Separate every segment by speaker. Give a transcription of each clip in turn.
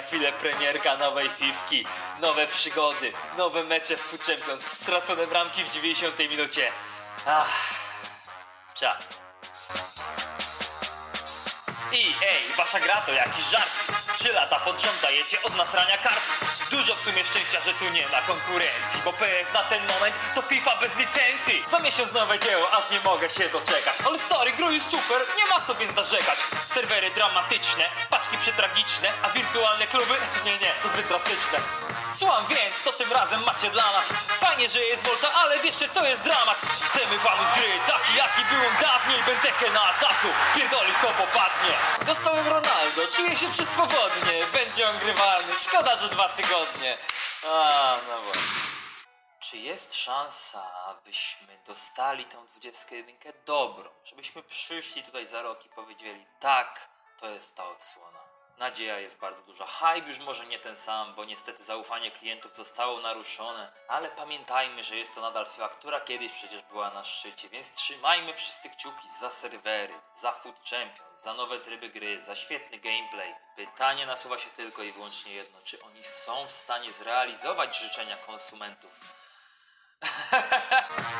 Speaker 1: za chwilę premierka nowej fifki, nowe przygody, nowe mecze w Food Champions, stracone bramki w 90 minucie. Ach, czas. I ej, wasza gra to jakiś żart. Trzy lata pod rząd dajecie od nasrania kart. Dużo w sumie szczęścia, że tu nie ma konkurencji, bo PS na ten moment to FIFA bez licencji. Za miesiąc nowe dzieło, aż nie mogę się doczekać. Ale stary, jest super, nie ma co więc narzekać. Serwery dramatyczne, paczki przetragiczne, a wirtualne kluby? Nie, nie, to zbyt drastyczne. Słucham więc, co tym razem macie dla nas. Fajnie, że jest Volta, ale wiesz, że to jest dramat. Chcemy fanus gry, taki jaki byłem dawniej. Będę na ataku, pierdoli co popadnie. Dostałem Ronaldo, czuję się przeswobodnie. Będzie on grywalny, szkoda, że dwa tygodnie. A, no właśnie. Czy jest szansa, abyśmy dostali tą 21 dobrą? Żebyśmy przyszli tutaj za rok i powiedzieli, tak, to jest ta odsłona. Nadzieja jest bardzo duża. Hype już może nie ten sam, bo niestety zaufanie klientów zostało naruszone, ale pamiętajmy, że jest to nadal FIFA, która kiedyś przecież była na szczycie, więc trzymajmy wszyscy kciuki za serwery, za Food Champions, za nowe tryby gry, za świetny gameplay. Pytanie nasuwa się tylko i wyłącznie jedno, czy oni są w stanie zrealizować życzenia konsumentów?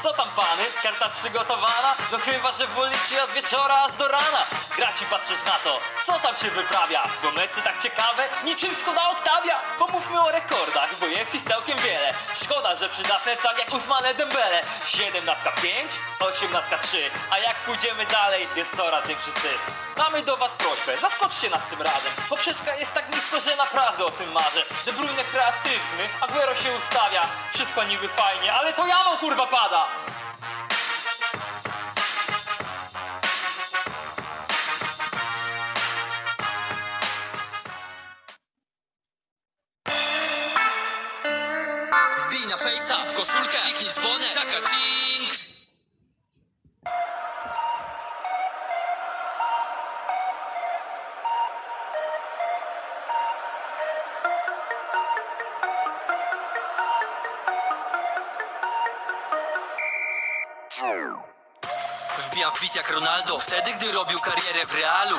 Speaker 1: Co tam pany? Karta przygotowana? No chyba, że wolicie od wieczora aż do rana. Graci patrzeć na to, co tam się wyprawia. Bo mecze tak ciekawe, niczym Skoda Octavia. Pomówmy o rekordach, bo jest ich całkiem wiele. Szkoda, że przydatne tak jak Usmane Dembele. 17 5, 18 3, a jak pójdziemy dalej, jest coraz większy syf. Mamy do was prośbę, zaskoczcie nas tym razem. Poprzeczka jest tak nisko, że naprawdę o tym marzę. De Bruyne kreatywny, Aguero się ustawia. Wszystko niby fajnie, ale to jamą kurwa pada.
Speaker 2: Wbij na fejsa, koszulkę, kliknij dzwonek, taka cink. Wbijam w jak Ronaldo, wtedy gdy robił karierę w Realu.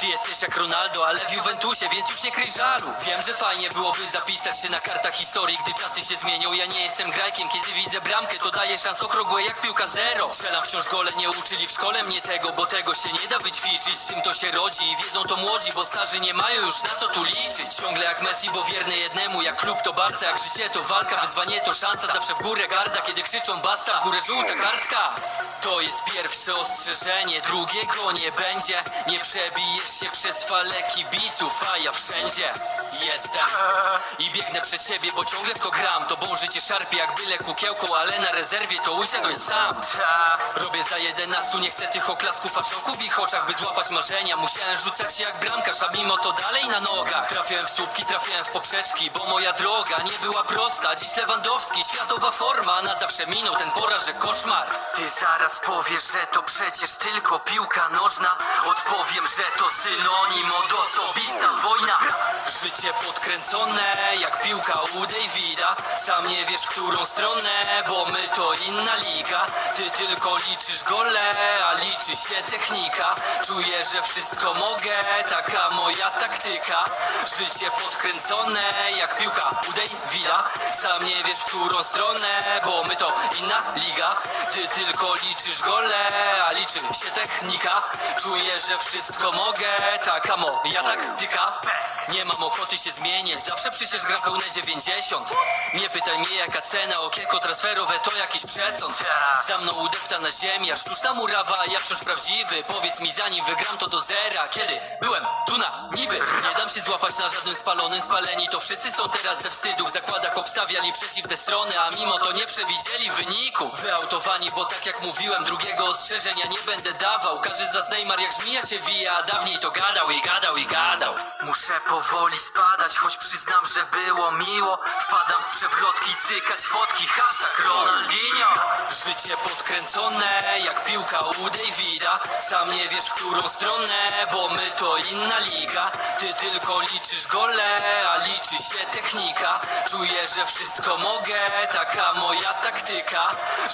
Speaker 2: Ty jesteś jak Ronaldo, ale w Juventusie, więc już nie kryj żalu. Wiem, że fajnie byłoby zapisać się na kartach historii, gdy czasy się zmienią. Ja nie jestem grajkiem, kiedy widzę bramkę, to daję szans okrągłe jak piłka zero. Strzelam wciąż gole, nie uczyli w szkole mnie tego, bo tego się nie da wyćwiczyć. Z czym to się rodzi? Wiedzą to młodzi, bo starzy nie mają już na co tu liczyć. Ciągle jak Messi, bo wierny jednemu, jak klub to barca, jak życie to walka, wyzwanie to szansa, zawsze w górę garda, kiedy krzyczą basta, w górę żółta kartka. To jest pierwsze ostrzeżenie, drugiego nie będzie. Nie przebijesz się przez fale kibiców, a ja wszędzie jestem. I biegnę przed siebie, bo ciągle w to gram. To bąży cię szarpie jak byle kukiełką, ale na rezerwie to usiadłeś sam. Robię za jedenastu, nie chcę tych oklasków, a szoku w ich oczach, by złapać marzenia. Musiałem rzucać się jak bramkarz, a mimo to dalej na nogach. Trafiałem w słupki, trafiałem w poprzeczki, bo moja droga nie była prosta. Dziś Lewandowski, światowa forma, na zawsze minął ten porażek koszmar. Ty zaraz powiesz, że to przecież tylko piłka nożna. Odpowiem, że to synonim od osobista wojna. Życie podkręcone, jak piłka u Davida. Sam nie wiesz, w którą stronę, bo my to inna liga. Ty tylko liczysz gole, a liczy się technika. Czuję, że wszystko mogę, taka moja taktyka. Życie podkręcone, jak piłka u Davida. Sam nie wiesz, w którą stronę, bo my to inna liga. Ty tylko liczysz gole, a liczy się technika. Czuję, że wszystko mogę, taka moja taktyka. Nie mam ochoty się zmieniać, zawsze przecież gram pełne 90. Nie pytaj mnie jaka cena, okieko transferowe to jakiś przesąd. Za mną udepta na ziemi, a sztuczna murawa, ja wciąż prawdziwy. Powiedz mi zanim wygram to do zera, kiedy byłem tu na niby. Nie dam się złapać na żadnym spalonym spaleni, to wszyscy są teraz ze wstydu. W zakładach obstawiali przeciwne strony, a mimo to nie przewidzieli wyniku. Wyautowani, bo tak jak mówiłem, drugiego ostrzeżenia nie będę dawał. Każdy z nas Neymar jak żmija się wija, dawniej to gadał i gadał i gadał. Muszę powoli spadać, choć przyznam, że było miło. Wpadam z przewrotki, cykać fotki, hashtag Ronaldinho. Życie podkręcone, jak piłka u Davida. Sam nie wiesz, w którą stronę, bo my to inna liga. Ty tylko liczysz gole, a liczy się technika. Czuję, że wszystko mogę, taka moja taktyka.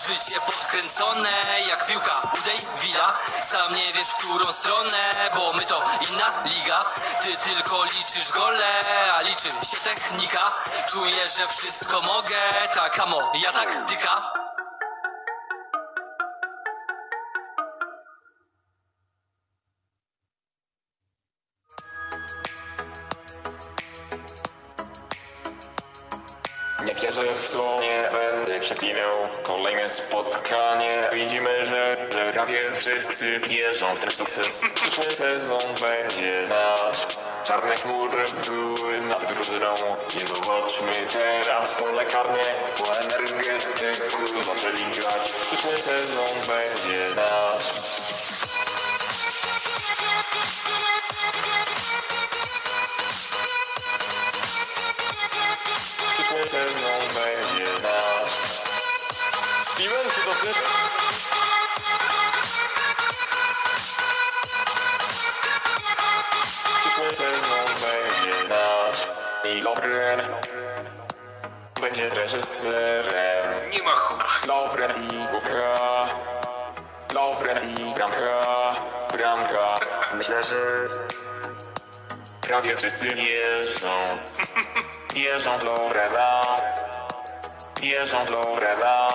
Speaker 2: Życie podkręcone, jak piłka u Davida. Sam nie wiesz, w którą stronę, bo my to inna liga. Ty tylko liczysz gole, a liczy się technika Czuję, że wszystko mogę, tak amo, ja taktyka
Speaker 3: Nie wierzę w to, nie będę przeklinał Kolejne spotkanie. Widzimy, że, że prawie wszyscy wierzą w ten sukces. Przyszły sezon będzie nasz. Czarne chmury były nad drużyną. Nie zobaczmy teraz pole karne Po energetyku. Zaczęli grać. Przyszły sezon będzie nasz Przyszły sezon będzie nasz Steven, czy to ty? Przyszły sezon będzie nasz I Lovren Będzie reżyserem.
Speaker 4: Nie ma chuj.
Speaker 3: Lovren i Główka Lovren i Bramka. Bramka. Myślę, że Prawie wszyscy wierzą Wierzą w Lovrena Wierzą w Lovrena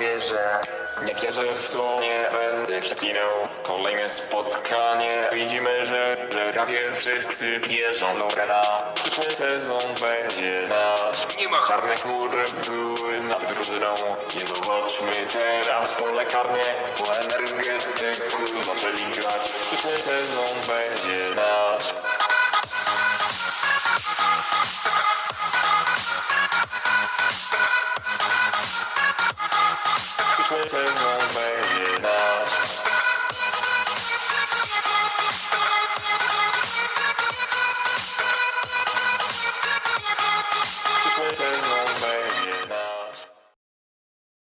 Speaker 3: Wierzę. Nie wierzę w to, nie będę przeklinał. Kolejne spotkanie. Widzimy, że, że prawie wszyscy wierzą w Lovrena Przyszły sezon będzie nasz.
Speaker 4: Nie ma.
Speaker 3: Czarne chmury były nad drużyną. Nie zobaczmy teraz pole karne Po energetyku zaczęli grać. Przyszły sezon będzie nasz Przyszły sezon będzie nasz Przyszły